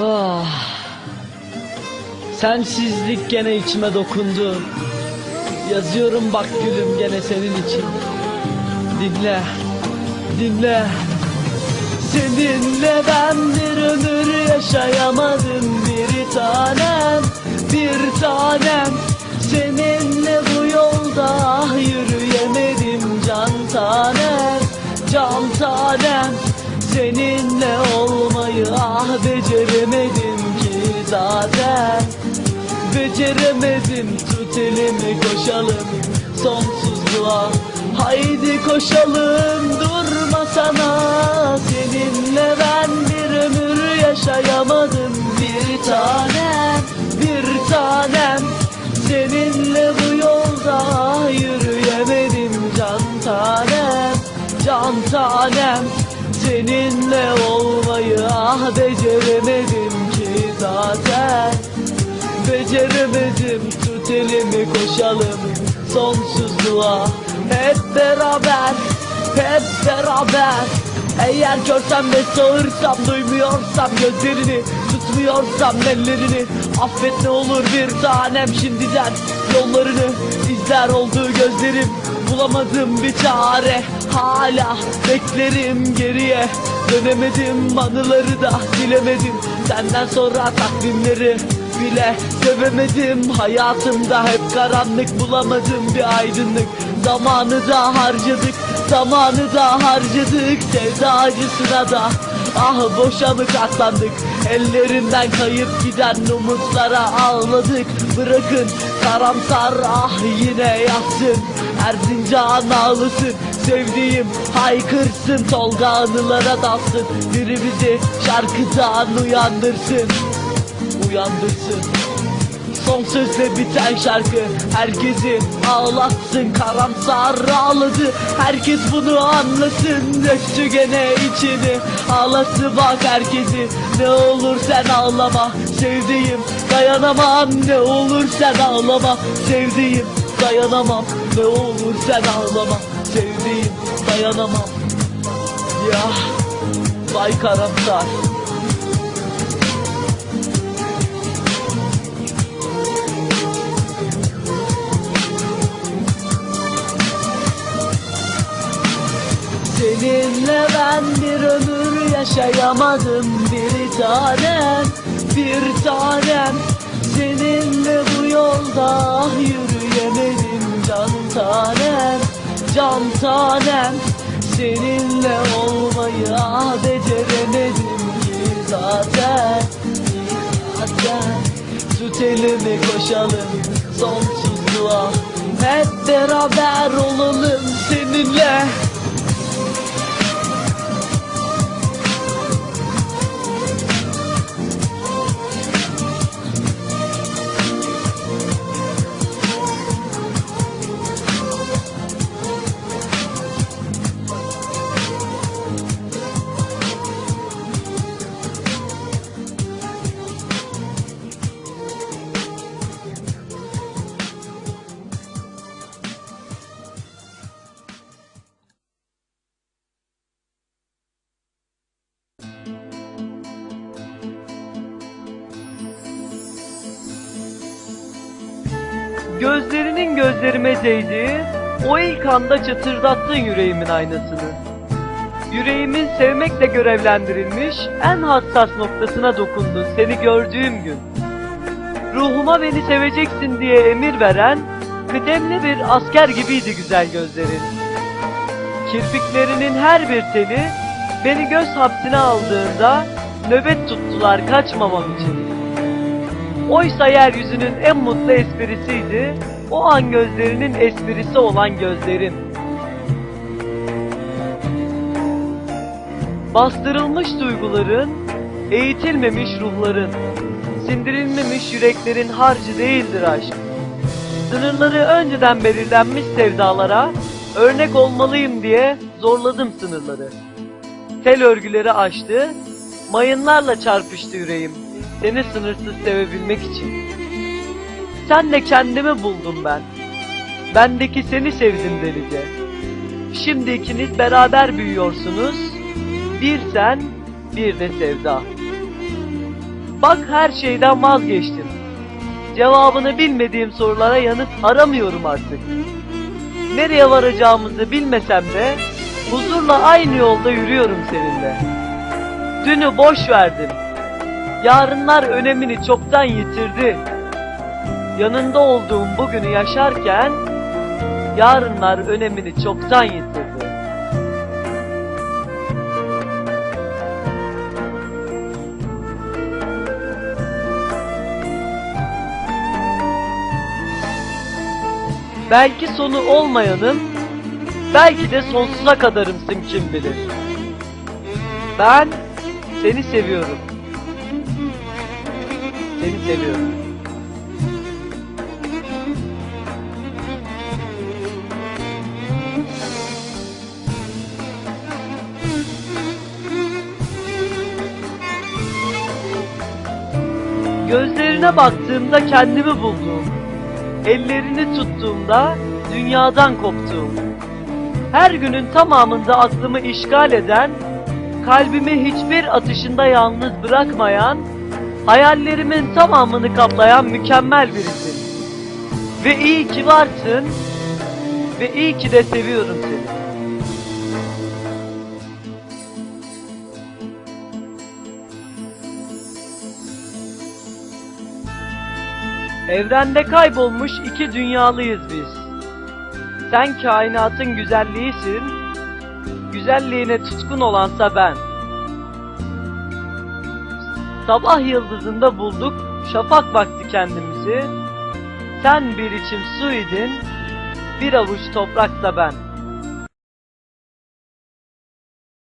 Ah. Sensizlik gene içime dokundu. Yazıyorum bak gülüm gene senin için. Dinle, dinle. Seninle ben bir ömür yaşayamadım bir tanem, bir tanem. Seninle bu yolda ah yürüyemedim can tanem, can tanem. Seninle olmayı ah beceremedim ki zaten. Beceremedim tut elimi koşalım sonsuzluğa. Haydi koşalım durma sana. Seninle ben bir ömür yaşayamadım. Bir tanem bir tanem. Seninle bu yolda yürüyemedim. Can tanem can tanem Seninle olmayı ah beceremedim ki zaten. Beceremedim tut elimi koşalım sonsuzluğa. Hep beraber, hep beraber. Eğer görsem ve sağırsam duymuyorsam gözlerini Tutmuyorsam ellerini. Affet ne olur bir tanem şimdiden. Yollarını izler oldu gözlerim Bulamadım bir çare. Hala beklerim geriye. Dönemedim anıları da silemedim Senden sonra takvimleri bile sevemedim. Hayatımda hep karanlık bulamadım bir aydınlık. Zamanı da harcadık zamanı da harcadık. Sevda acısına da ah boşa mı katlandık Ellerinden kayıp giden umutlara ağladık. Bırakın karamsar ah yine yatsın. Erzincan ağlasın Sevdiğim haykırsın. Tolga anılara dalsın Biri bizi şarkıdan uyandırsın. Uyandırsın Son sözle biten şarkı. Herkesi ağlatsın Karamsar ağladı. Herkes bunu anlasın Döktü gene içini. Ağlası bak herkesi Ne olur sen ağlama. Sevdiğim dayanamam Ne olur sen ağlama. Sevdiğim dayanamam Ne olur sen ağlama. Sevdiğim dayanamam. Ya Vay karamsar Ben bir ömür yaşayamadım bir tanem, bir tanem. Seninle bu yolda yürüyemedim can tanem, can tanem. Seninle olmayı ah beceremedim ki zaten, zaten. Tut elimi koşalım sonsuzluğa Hep beraber olalım seninle Gözlerinin gözlerime değdi, o ilk anda çıtırdattın yüreğimin aynasını. Yüreğimin sevmekle görevlendirilmiş en hassas noktasına dokundun seni gördüğüm gün. Ruhuma beni seveceksin diye emir veren, kıdemli bir asker gibiydi güzel gözlerin. Kirpiklerinin her bir teli beni göz hapsine aldığında nöbet tuttular kaçmamam için. Oysa yeryüzünün en mutlu esprisiydi, o an gözlerinin esprisi olan gözlerin. Bastırılmış duyguların, eğitilmemiş ruhların, sindirilmemiş yüreklerin harcı değildir aşk. Sınırları önceden belirlenmiş sevdalara, örnek olmalıyım diye zorladım sınırları. Tel örgüleri aştı, mayınlarla çarpıştı yüreğim seni sınırsız sevebilmek için. Senle kendimi buldum ben. Bendeki seni sevdim delice. Şimdi ikiniz beraber büyüyorsunuz. Bir sen, bir de sevda. Bak her şeyden vazgeçtim. Cevabını bilmediğim sorulara yanıt aramıyorum artık. Nereye varacağımızı bilmesem de huzurla aynı yolda yürüyorum seninle. Dünü boş verdim. Yarınlar önemini çoktan yitirdi. Yanında olduğum bugünü yaşarken yarınlar önemini çoktan yitirdi. Belki sonu olmayanım, belki de sonsuza kadarımsın kim bilir. Ben seni seviyorum. Seni seviyorum. Gözlerine baktığımda kendimi buldum. Ellerini tuttuğumda dünyadan koptum. Her günün tamamında aklımı işgal eden, kalbimi hiçbir atışında yalnız bırakmayan, hayallerimin tamamını kaplayan mükemmel birisin. Ve iyi ki varsın ve iyi ki de seviyorum seni. Evrende kaybolmuş iki dünyalıyız biz. Sen kainatın güzelliğisin, güzelliğine tutkun olansa ben. Sabah yıldızında bulduk şafak vakti kendimizi. Sen bir içim su idin, bir avuç toprak da ben.